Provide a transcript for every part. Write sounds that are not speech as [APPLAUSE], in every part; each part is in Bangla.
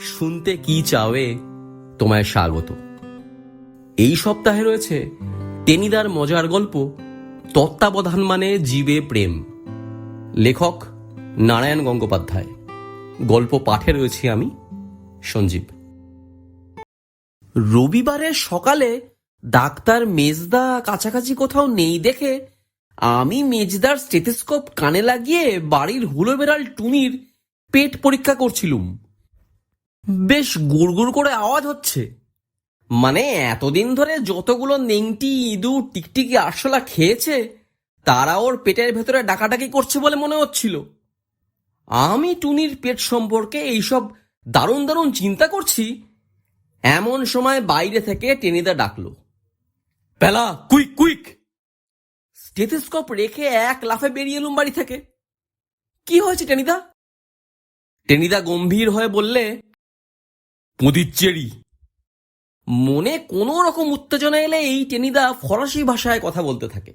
শুনতে কি চাওয়ে? তোমায় স্বাগত। এই সপ্তাহে রয়েছে টেনিদার মজার গল্প, তত্ত্বাবধান মানে জীবে প্রেম। লেখক নারায়ণ গঙ্গোপাধ্যায়। গল্প পাঠে রয়েছি আমি, সঞ্জীব। রবিবারের সকালে ডাক্তার মেজদা কাছাকাছি কোথাও নেই দেখে আমি মেজদার স্টেথিস্কোপ কানে লাগিয়ে বাড়ির হুলো বেড়াল টুনির পেট পরীক্ষা করছিলুম। বেশ গুড়গুড় করে আওয়াজ হচ্ছে। মানে এতদিন ধরে যতগুলো নেংটি, ইঁদুর, টিকটিকি, আরশোলা খেয়েছে, তারা ওর পেটের ভেতরে ডাকাডাকি করছে বলে মনে হচ্ছিল। আমি টুনির পেট সম্পর্কে এইসব দারুণ দারুণ চিন্তা করছি। এমন সময় বাইরে থেকে টেনিদা ডাকলো। পেলা, কুইক কুইক! স্টেথিস্কোপ রেখে এক লাফে বেরিয়ে এলুম বাড়ি থেকে। কি হয়েছে, টেনিদা? টেনিদা গম্ভীর হয়ে বললে পুদিচ্চেরি মনে কোনো রকম উত্তেজনা এলে এই টেনিদা ফরাসি ভাষায় কথা বলতে থাকে।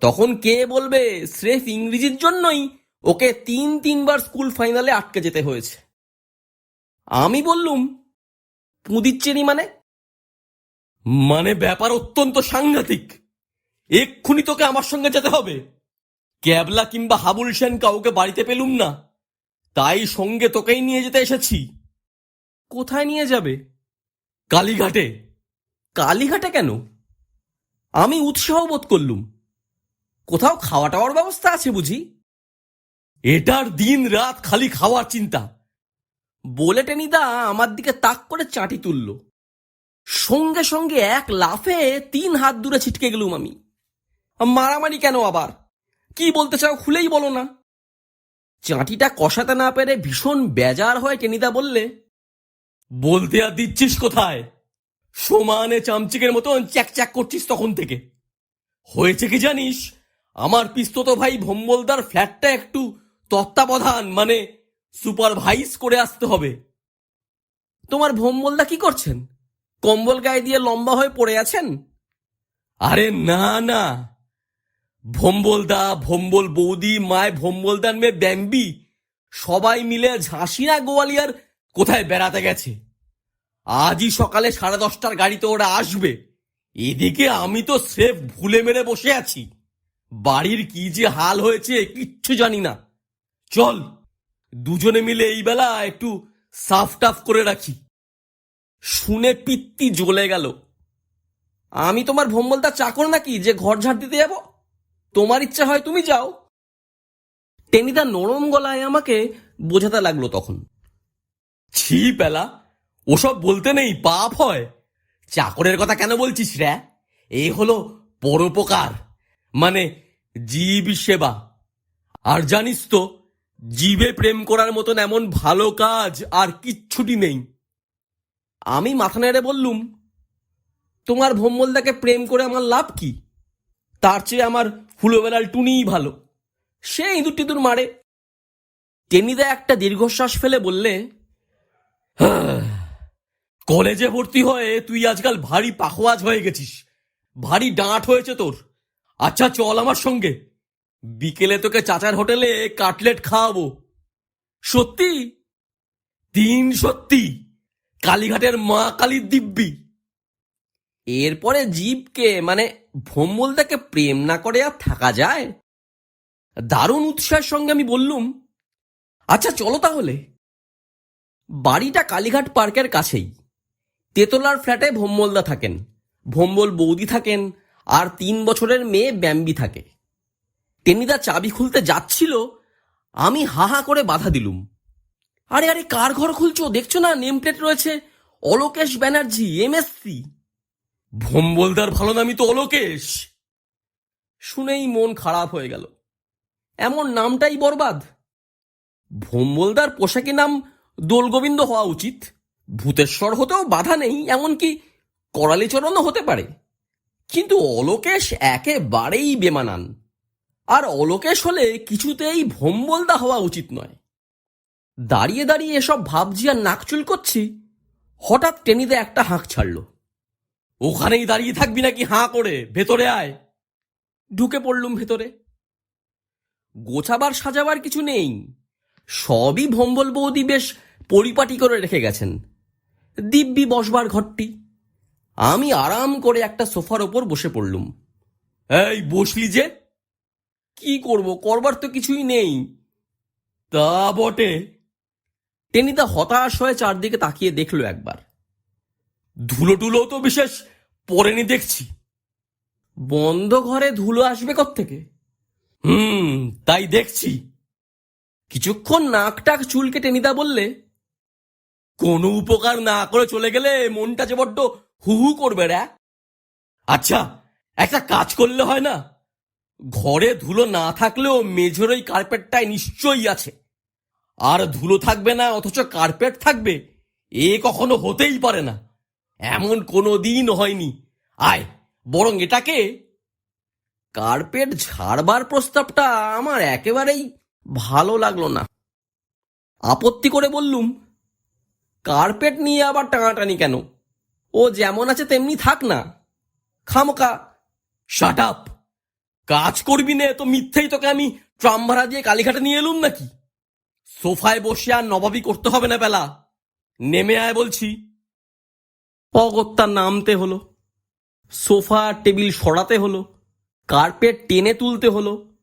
তখন কে বলবে স্রেফ ইংরেজির জন্যই ওকে তিন তিনবার স্কুল ফাইনালে আটকে যেতে হয়েছে। আমি বললুম পুদিচ্চেরি মানে? মানে ব্যাপার অত্যন্ত সাংঘাতিক। এক্ষুনি তোকে আমার সঙ্গে যেতে হবে। ক্যাবলা কিংবা হাবুল সেন কাউকে বাড়িতে পেলুম না। তাই সঙ্গে তোকেই নিয়ে যেতে এসেছি। কোথায় নিয়ে যাবে? কালীঘাটে। কালীঘাটে কেন? আমি উৎসাহ বোধ করলুম। কোথাও খাওয়া টাওয়ার ব্যবস্থা আছে বুঝি? এটার দিন রাত খালি খাওয়ার চিন্তা। বলে টেনিদা আমার দিকে তাক করে চাটি তুলল। সঙ্গে সঙ্গে এক লাফে তিন হাত দূরে ছিটকে গেলুম আমি। মারামারি কেন আবার? কি বলতে চাও খুলেই বলো না। চাটিটা কষাতে না পেরে ভীষণ বেজার হয়ে টেনিদা বললে বলতে আর দিচ্ছিস কোথায়? সমানে চামচিকের মতন চ্যাক করছিস তখন থেকে। হয়েছে কি জানিস? আমার পিস্তত ভাই ভম্বলদার ফ্ল্যাটটা একটু তত্ত্বাবধান মানে সুপারভাইজ করে আসতে হবে। তোমার ভম্বলদা কি করছেন? কম্বল গায়ে দিয়ে লম্বা হয়ে পড়ে আছেন? আরে না না। ভম্বলদা, ভম্বল বৌদি, মায় ভম্বলদার মেয়ে ব্যাম্বি, সবাই মিলে ঝাঁসি না গোয়ালিয়ার কোথায় বেড়াতে গেছে? আজই সকালে সাড়ে দশটার গাড়িতে ওরা আসবে। এদিকে আমি তো সেফ ভুলে মেরে বসে আছি। বাড়ির কি যে হাল হয়েছে কিচ্ছু জানি না। চল, দুজনে মিলে এই বেলা একটু সাফ টাফ করে রাখি। শুনে পিত্তি জ্বলে গেল। আমি তোমার ভম্বলতা চাকর নাকি যে ঘর ঝাড় দিতে যাব? তোমার ইচ্ছা হয় তুমি যাও। টেনিদা নরম গলায় আমাকে বোঝাতে লাগল তখন। ছি পেলা ওসব বলতে নেই, পাপ হয়। চাকরের কথা কেন বলছিস রে? এই হলো পরোপকার মানে জীব সেবা। আর জানিস তো, জীবে প্রেম করার মতন এমন ভালো কাজ আর কিচ্ছুটি নেই। আমি মাথা নেড়ে বললুম, তোমার ভম্বলদাকে প্রেম করে আমার লাভ কি? তার চেয়ে আমার হুলোবেলাল টুনিই ভালো। সে ইঁদুর টিঁদুর মারে। টেনিদা একটা দীর্ঘশ্বাস ফেলে বললে [SIGHS] কলেজে ভর্তি হয়ে তুই আজকাল ভারী পাখোয়াজ হয়ে গেছিস। ভারী ডাঁট হয়েছে তোর। আচ্ছা চল আমার সঙ্গে। বিকেলে তোকে চাচার হোটেলে কাটলেট খাওয়াবো। সত্যি? তিন সত্যি। কালীঘাটের মা কালীর দিব্যি। এরপরে জীবকে মানে ভোম্বলদাকে প্রেম না করে আর থাকা যায়? দারুণ উৎসাহের সঙ্গে আমি বললুম। আচ্ছা চলো তাহলে। বাড়িটা কালীঘাট পার্কের কাছেই। তেতলার ফ্ল্যাটে ভোম্বলদা থাকেন। ভোম্বল বৌদি থাকেন আর তিন বছরের মেয়ে ব্যাম্বি থাকে। টেনিদা চাবি খুলতে যাচ্ছিল, আমি হা হা করে বাধা দিলুম। আরে আরে, কার ঘর খুলছো? দেখছ না নেম প্লেট রয়েছে। অলোকেশ ব্যানার্জি, এমএসসি। ভোম্বলদার ভালো নামই তো অলোকেশ। শুনেই মন খারাপ হয়ে গেল। এমন নামটাই বরবাদ। ভোম্বলদার পোশাকি নাম দোলগোবিন্দ হওয়া উচিত। ভূতেশ্বর হতেও বাধা নেই, এমনকি করালিচরণও হতে পারে। কিন্তু অলোকেশ একেবারেই বেমানান। আর অলোকেশ হলে কিছুতেই ভোম্বলদা হওয়া উচিত নয়। দাঁড়িয়ে দাঁড়িয়ে এসব ভাবছি আর নাক চুল করছি, হঠাৎ টেনিদে একটা হাঁক ছাড়ল। ওখানেই দাঁড়িয়ে থাকবি নাকি হাঁ করে, ভেতরে আয়। ঢুকে পড়লুম ভেতরে। গোছাবার সাজাবার কিছু নেই। সবই ভম্বল বৌদি বেশ পরিপাটি করে রেখে গেছেন। দিব্যি বসবার ঘরটি। আমি আরাম করে একটা সোফার ওপর বসে পড়লুম। এই, বসলি যে? কি করব? করবার তো কিছুই নেই। তা বটে। টেনিদা হতাশ হয়ে চারদিকে তাকিয়ে দেখল একবার। ধুলো টুলো তো বিশেষ পরেনি দেখছি। বন্ধ ঘরে ধুলো আসবে থেকে হুম, তাই দেখছি। কিছুক্ষণ নাক টাক চুলকে টেনিদা বললে কোনো উপকার না করে চলে গেলে মনটা যে বড্ড হু হু করবে রে। আচ্ছা একটা কাজ করলে হয় না? ঘরে ধুলো না থাকলেও মেঝের ওই কার্পেটটায় নিশ্চয়ই আছে। আর ধুলো থাকবে না, অথচ কার্পেট থাকবে, এ কখনো হতেই পারে না। এমন কোনো দিন হয়নি। আয়, বরং এটাকে কার্পেট ঝাড়বার প্রস্তাবটা আমার একেবারেই ভালো লাগল না। আপত্তি করে বললুম কার্পেট নিয়ে আবার টানাটানি কেন? ও যেমন আছে তেমনি থাক না। খামকা শাট আপ কাজ করবি নে তো মিথ্যেই তোকে আমি ট্রাম ভাড়া দিয়ে কালীঘাটে নিয়ে এলুম নাকি? সোফায় বসে আর নবাবি করতে হবে না বেলা। নেমে আয় বলছি। অগত্যা নামতে হলো। সোফা টেবিল সরাতে হলো। কার্পেট টেনে তুলতে হলো।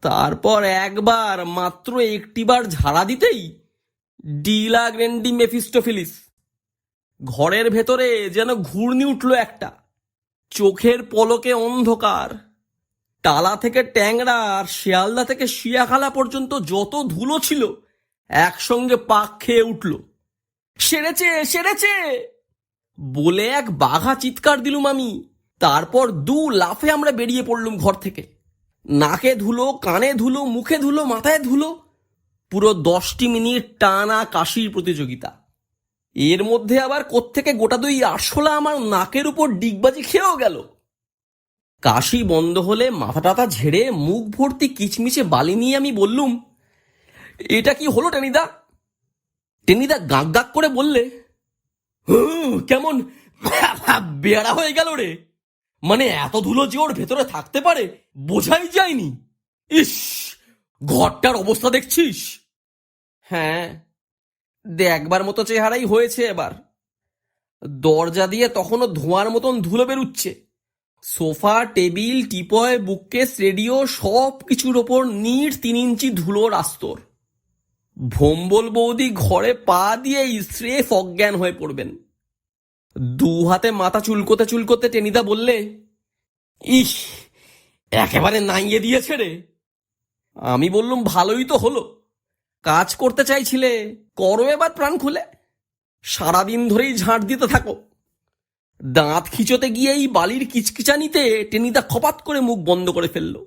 তারপর একবার মাত্র একটিবার ঝাড়া দিতেই ডিলা গ্রেন্ডি মেফিস্টোফিলিস। ঘরের ভেতরে যেন ঘূর্ণি উঠল একটা। চোখের পলকে অন্ধকার। টালা থেকে ট্যাংরা আর শিয়ালদা থেকে শিয়াখালা পর্যন্ত যত ধুলো ছিল, একসঙ্গে পাক খেয়ে উঠল। সেরেছে সেরেছে! বলে এক বাঘা চিৎকার দিলুম আমি। তারপর দু লাফে আমরা বেরিয়ে পড়লুম ঘর থেকে। নাকে ধুলো, কানে ধুলো, মুখে ধুলো, মাথায় ধুলো পুরো দশটি মিনিট টানা কাশির প্রতিযোগিতা। এর মধ্যে আবার কোত্থেকে গোটা দুই আরশোলা আমার নাকের উপর ডিগবাজি খেয়েও গেল। কাশি বন্ধ হলে মাথা টাথা ঝেড়ে মুখ ভর্তি কিচমিচে বালি নিয়ে আমি বললুম এটা কি হলো টেনিদা? টেনিদা গাক গাক করে বললে "হুঁ, কেমন [LAUGHS] বেড়া হয়ে গেল রে। মানে এত ধুলো যে ওর ভেতরে থাকতে পারে বোঝাই যায়নি। ইস ঘরটার অবস্থা দেখছিস? হ্যাঁ। দেখবার মতো চেহারাই হয়েছে এবার। দরজা দিয়ে তখনও ধোঁয়ার মতন ধুলো বেরুচ্ছে। Sofa, table, teapoy, bookcase, radio, সব কিছুর ওপর নিট তিন ইঞ্চি ধুলোর আস্তর। ভোম্বল বৌদি ঘরে পা দিয়ে স্রেফ অজ্ঞান হয়ে পড়বেন। দু হাতে মাথা চুলকোতে চুলকোতে টেনিদা বললে, ইস, একেবারে নাইয়ে দিয়েছে রে। আমি বললুম, ভালোই তো হলো। কাজ করতে চাইছিলে, করো এবার প্রাণ খুলে। সারাদিন ধরেই ঝাঁট দিতে থাকো। দাঁত খিচোতে গিয়েই বালির কিচকিচানিতে টেনিদা খপাত করে মুখ বন্ধ করে ফেলল।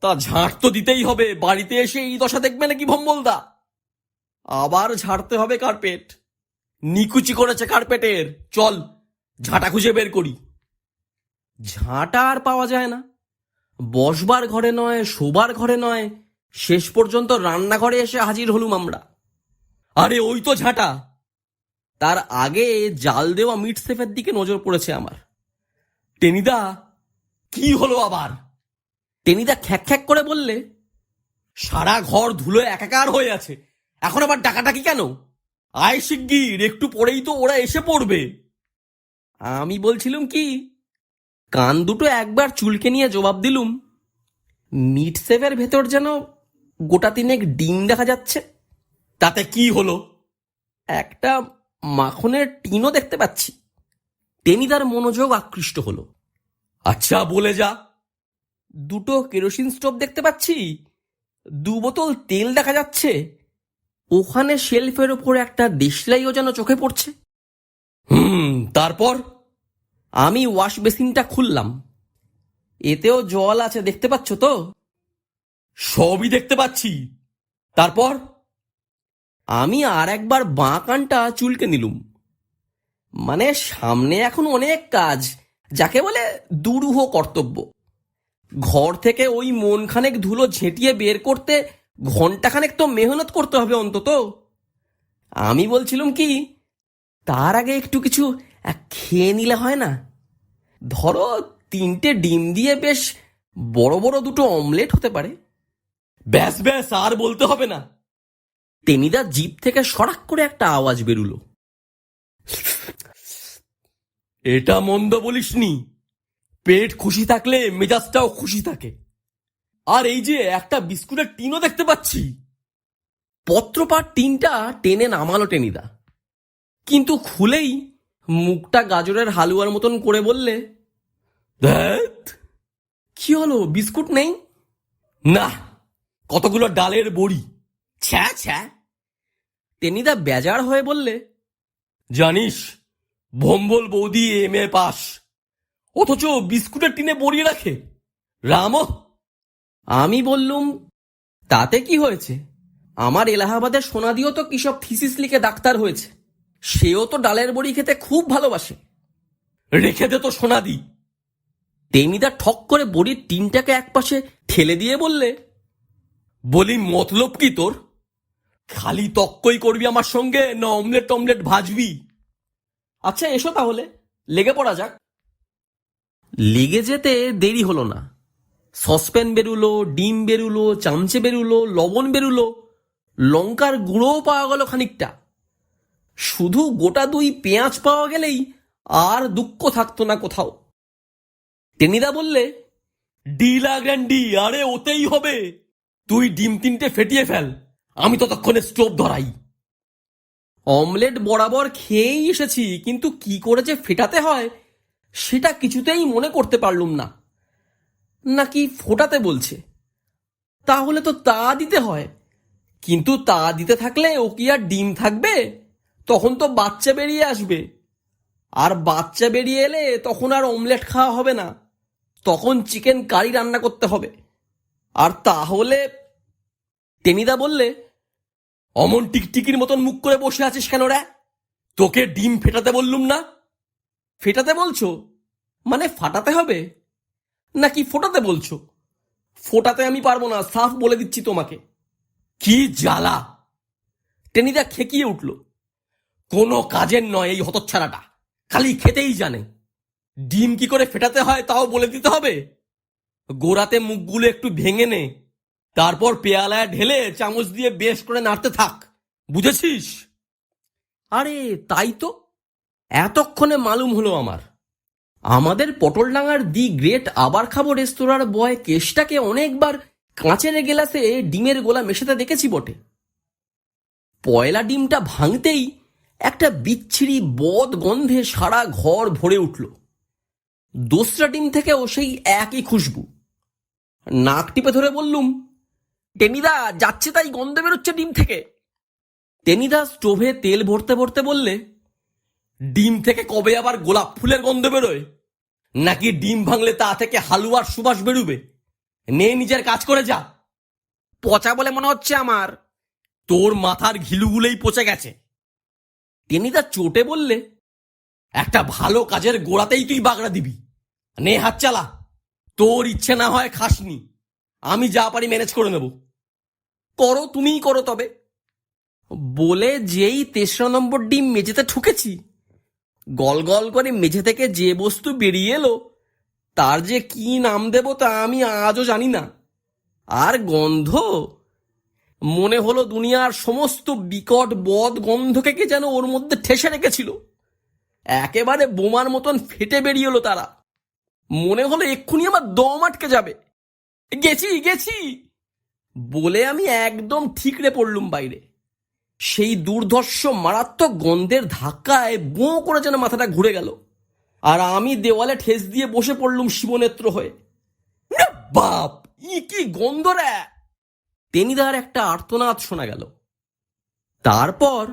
তা ঝাঁট তো দিতেই হবে, বাড়িতে এসে এই দশা দেখবে নাকি ভম্বলদা? আবার ঝাড়তে হবে কার্পেট। নিকুচি করেছে কার্পেটের। চল, ঝাঁটা খুঁজে বের করি। ঝাঁটা আর পাওয়া যায় না। বসবার ঘরে নয়, শোবার ঘরে নয় শেষ পর্যন্ত রান্নাঘরে এসে হাজির হলুম আমরা। আরে, ওই তো ঝাঁটা। তার আগে জাল দেওয়া মিট সেফের দিকে নজর পড়েছে আমার। টেনিদা, কি হলো আবার? টেনিদা খ্যাক খ্যাক করে বললে, সারা ঘর ধুলো একাকার হয়ে আছে। এখন আবার ডাকাডাকি কেন? আয় শিগগির, একটু পরেই তো ওরা এসে পড়বে। আমি বলছিলাম কি, কান দুটো একবার চুলকে নিয়ে জবাব দিলুম, মিট সেভের ভেতর যেন গোটা তিনেক ডিম দেখা যাচ্ছে। তাতে কি হলো? একটা মাখনের টিনও দেখতে পাচ্ছি। টেনিদার মনোযোগ আকৃষ্ট হলো। আচ্ছা বলে যা। দুটো কেরোসিন স্টোভ দেখতে পাচ্ছি। দু বোতল তেল দেখা যাচ্ছে। ওখানে শেলফের ওপর একটা দেশলাইও যেন চোখে পড়ছে। হুম তারপর? আমি ওয়াশ বেসিনটা খুললাম। এতেও জল আছে দেখতে পাচ্ছ তো? সবই দেখতে পাচ্ছি। তারপর? আমি আর একবার বাঁ কানটা চুলকে নিলুম। মানে সামনে এখন অনেক কাজ, যাকে বলে দুরূহ কর্তব্য। ঘর থেকে ওই মনখানেক ধুলো ঝেঁটিয়ে বের করতে ঘন্টাখানেক তো মেহনত করতে হবে অন্তত। আমি বলছিলাম কি, তার আগে একটু কিছু খেয়ে নিলে হয় না? ধরো তিনটে ডিম দিয়ে বেশ বড় বড় দুটো অমলেট হতে পারে। ব্যাস ব্যাস, আর বলতে হবে না। টেনিদা জিপ থেকে সরাক করে একটা আওয়াজ বেরুল। এটা মন্দ বলিসনি। পেট খুশি থাকলে মেজাজটাও খুশি থাকে। আর এই যে একটা বিস্কুটের টিনও দেখতে পাচ্ছি। পত্রপাট টিনটা টেনে নামালো টেনিদা। কিন্তু খুলেই মুখটা গাজরের হালুয়ার মতন করে বললে কি হলো? বিস্কুট নেই? না কতগুলো ডালের বড়ি? ছ্যা ছ্যা। টেনিদা বেজার হয়ে বললে জানিস ভম্বল বৌদি এম এ পাস অথচ বিস্কুটের টিনে বড়িয়ে রাখে। রাম? আমি বললুম তাতে কি হয়েছে? আমার এলাহাবাদের সোনাদিও তো কিসব থিসিস লিখে ডাক্তার হয়েছে। সেও তো ডালের বড়ি খেতে খুব ভালোবাসে। রেখে দে তো সোনাদি টেনিদা ঠক করে বড়ির টিনটাকে একপাশে ঠেলে দিয়ে বললে বলি, মতলব কি তোর? খালি তক্কই করবি আমার সঙ্গে, না অমলেট টমলেট ভাজবি? আচ্ছা এসো তাহলে, লেগে পড়া যাক। লেগে যেতে দেরি হলো না। সসপ্যান বেরুলো, ডিম বেরুলো, চামচে বেরুলো, লবণ বেরুলো, লঙ্কার গুঁড়োও পাওয়া গেল খানিকটা। শুধু গোটা দুই পেঁয়াজ পাওয়া গেলেই আর দুঃখ থাকতো না কোথাও। টেনিদা বললে, ডিলা গ্র্যান্ডি, আরে ওতেই হবে। তুই ডিম তিনটে ফেটিয়ে ফেল। আমি ততক্ষণে স্টোভ ধরাই। অমলেট বরাবর খেয়েই এসেছি, কিন্তু কি করে যে ফেটাতে হয়, সেটা কিছুতেই মনে করতে পারলুম না। নাকি ফোটাতে বলছে। তাহলে তো তা দিতে হয়। কিন্তু তা দিতে থাকলে ও কি আর ডিম থাকবে? তখন তো বাচ্চা বেরিয়ে আসবে। আর বাচ্চা বেরিয়ে এলে তখন আর অমলেট খাওয়া হবে না। তখন চিকেন কারি রান্না করতে হবে। আর তাহলে টেনিদা বললে, অমন টিকটিকির মতন মুখ করে বসে আছিস কেন রে? তোকে ডিম ফেটাতে বললুম না? ফেটাতে বলছো? মানে ফাটাতে হবে? নাকি ফোটাতে বলছো? ফোটাতে আমি পারব না, সাফ বলে দিচ্ছি তোমাকে। কি জ্বালা? টেনিদা খেকিয়ে উঠল। কোনো কাজের নয় এই হতচ্ছাড়াটা, খালি খেতেই জানে। ডিম কি করে ফেটাতে হয় তাও বলে দিতে হবে? গোড়াতে মুখগুলো একটু ভেঙে নে। তারপর পেয়ালায় ঢেলে চামচ দিয়ে বেশ করে নাড়তে থাক। বুঝেছিস? আরে, তাই তো। এতক্ষণে মালুম হলো আমার। আমাদের পটলডাঙ্গার দি গ্রেট আবার খাব রেস্তোরাঁর বয় কেশটাকে অনেকবার কাঁচের গেলাসে ডিমের গোলা মেশাতে দেখেছি বটে। পয়লা ডিমটা ভাঙতেই একটা বিচ্ছিরি বদ গন্ধে সারা ঘর ভরে উঠল। দোসরা ডিম থেকেও সেই একই খুশবু। নাক টিপে ধরে বললুম, টেনিদা, যাচ্ছে তাই গন্ধ বেরোচ্ছে ডিম থেকে। টেনিদা স্টোভে তেল ভরতে ভরতে বললে, ডিম থেকে কবে আবার গোলাপ ফুলের গন্ধ বেরোয়? নাকি ডিম ভাঙলে তা থেকে হালুয়ার সুবাস বেরুবে? নে, নিজের কাজ করে যা। পচা বলে মনে হচ্ছে আমার, তোর মাথার ঘিলুগুলোই পচে গেছে। টেনিদা চোটে বললে, একটা ভালো কাজের গোড়াতেই তুই বাগড়া দিবি। নে, হাত চালা। তোর ইচ্ছে না হয় খাসনি। আমি যা পারি ম্যানেজ করে নেব। করো, তুমিই করো তবে। বলে যেই তেসরা নম্বর ডিম মেঝেতে ঠুকেছি, গল গল করে মেঝে থেকে যে বস্তু বেরিয়ে এলো, তার যে কি নাম দেব তা আমি আজও জানি না। আর গন্ধ? মনে হলো দুনিয়ার সমস্ত বিকট বদ গন্ধকে যেন ওর মধ্যে ঠেসে রেখেছিল। একেবারে বোমার মতন ফেটে বেরিয়ে এলো তারা। মনে হলো এক্ষুনি আমার দম আটকে যাবে। গেছি গেছি। বলে আমি একদম ঠিকরে পড়লুম বাইরে। সেই দুর্ধর্ষ মারাত্মক গন্ধের ধাক্কায় বোঁ করে যেন মাথাটা ঘুরে গেল। আর আমি দেওয়ালে ঠেস দিয়ে বসে পড়লুম শিবনেত্র হয়ে। বাপ, ই কি গন্ধ রে! টেনিদার একটা আর্তনাদ শোনা গেল। তারপর,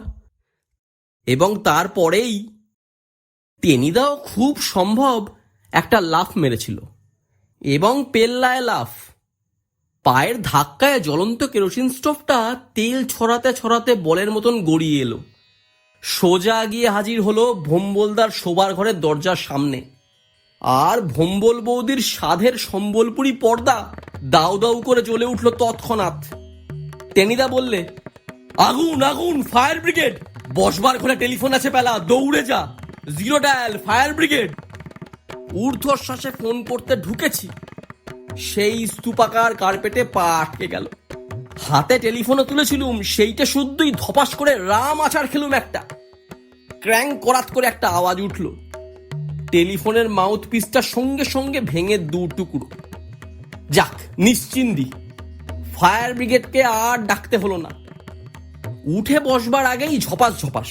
এবং তারপরেই টেনিদাও খুব সম্ভব একটা লাফ মেরেছিল। এবং পেল্লায় লাফ। পায়ের ধাক্কায় জ্বলন্ত কেরোসিন স্টোভটা তেল ছড়াতে ছড়াতে বলের মতন গড়িয়ে এলো। সোজা গিয়ে হাজির হলো ভোম্বলদার শোবার ঘরের দরজার সামনে। আর ভোম্বল বৌদির সাধের সম্বলপুরি পর্দা দাউ দাউ করে জ্বলে উঠল তৎক্ষণাৎ। টেনিদা বললে, আগুন আগুন, ফায়ার ব্রিগেড! বসবার ঘরে টেলিফোন আছে পেলা, দৌড়ে যা। Zero dial, fire brigade! ঊর্ধ্বশ্বাসে phone করতে ঢুকেছি। সেই স্তূপাকার কার্পেটে পা আটকে গেল। হাতে টেলিফোনে তুলেছিলুম, সেইটা শুদ্ধই ধপাস করে রাম আছাড় খেলুম একটা। ক্র্যাং করাত করে একটা আওয়াজ উঠল। টেলিফোনের মাউথ পিসটা সঙ্গে সঙ্গে ভেঙে দু টুকরো। যাক নিশ্চিন্দি ফায়ার ব্রিগেডকে আর ডাকতে হলো না। উঠে বসবার আগেই ঝপাস ঝপাস।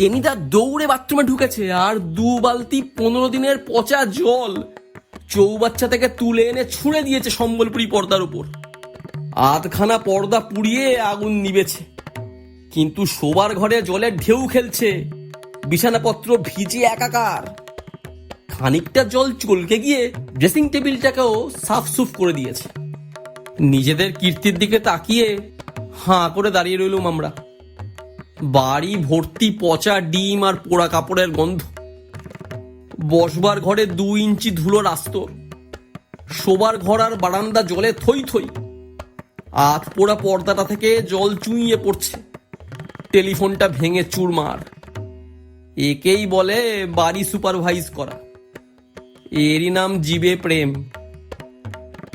টেনিদা দৌড়ে বাথরুমে ঢুকেছে আর দু বালতি পনেরো দিনের পচা জল চৌবাচ্চা থেকে তুলে এনে ছুঁড়ে দিয়েছে সম্বলপুরি পর্দার উপর। আধখানা পর্দা পুড়িয়ে আগুন নিবেছে। কিন্তু শোবার ঘরে জলের ঢেউ খেলছে, বিছানাপত্র ভিজে একাকার। খানিকটা জল চলকে গিয়ে ড্রেসিং টেবিলটাকেও সাফসুফ করে দিয়েছে। নিজেদের কীর্তির দিকে তাকিয়ে হাঁ করে দাঁড়িয়ে রইলুম আমরা। বাড়ি ভর্তি পচা ডিম আর পোড়া কাপড়ের গন্ধ। বসবার ঘরে দু ইঞ্চি ধুলো আস্তর শোবার ঘর আর বারান্দা জলে থই থই। আধ পোড়া পর্দাটা থেকে জল চুইয়ে পড়ছে। টেলিফোনটা ভেঙে চুরমার। একেই বলে বাড়ি সুপারভাইজ করা। এরই নাম জীবে প্রেম।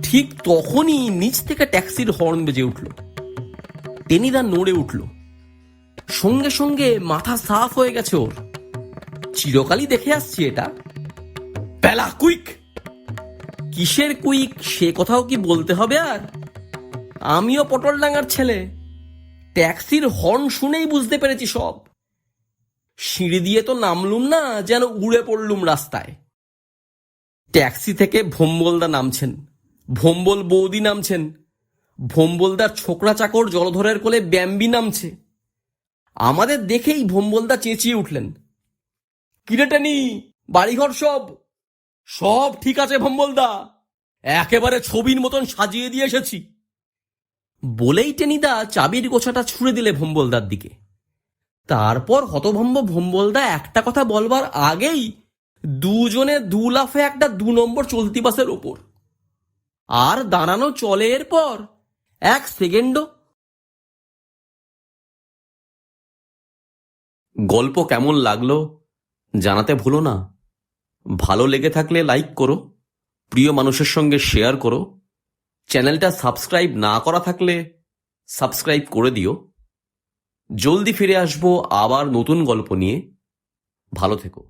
ঠিক তখনই নিচ থেকে ট্যাক্সির হর্ন বেজে উঠল। টেনিদা নড়ে উঠল। সঙ্গে সঙ্গে মাথা সাফ হয়ে গেছে ওর। চিরকালই দেখে আসছি এটা। বেলা কুইক! কিসের কুইক? সে কথাও কি বলতে হবে আর? আমিও পটল ডাঙ্গার ছেলে। ট্যাক্সির হর্ন শুনেই বুঝতে পেরেছি সব। সিঁড়ি দিয়ে তো নামলুম না যেন উড়ে পড়লুম রাস্তায়। ট্যাক্সি থেকে ভোম্বলদা নামছেন। ভোম্বল বৌদি নামছেন। ভোম্বলদার ছোকরা চাকর জলধরের কোলে ব্যাম্বি নামছে। আমাদের দেখেই ভোম্বলদা চেঁচিয়ে উঠলেন। কিরেটানি, বাড়িঘর সব সব ঠিক আছে ভম্বলদা। একেবারে ছবির মতন সাজিয়ে দিয়ে এসেছি। বলেই টেনিদা চাবির গোছাটা ছুঁড়ে দিলে ভম্বলদার দিকে। তারপর হতভম্ব ভম্বলদা একটা কথা বলবার আগেই দুজনে দু লাফে একটা দু নম্বর চলতি বাসের ওপর। আর দাঁড়ানো চলে এরপর এক সেকেন্ডও গল্প কেমন লাগল জানাতে ভুলো না। ভালো লেগে থাকলে লাইক করো, প্রিয় মানুষের সঙ্গে শেয়ার করো। চ্যানেলটা সাবস্ক্রাইব না করা থাকলে সাবস্ক্রাইব করে দিও। জলদি ফিরে আসব আবার নতুন গল্প নিয়ে। ভালো থেকো।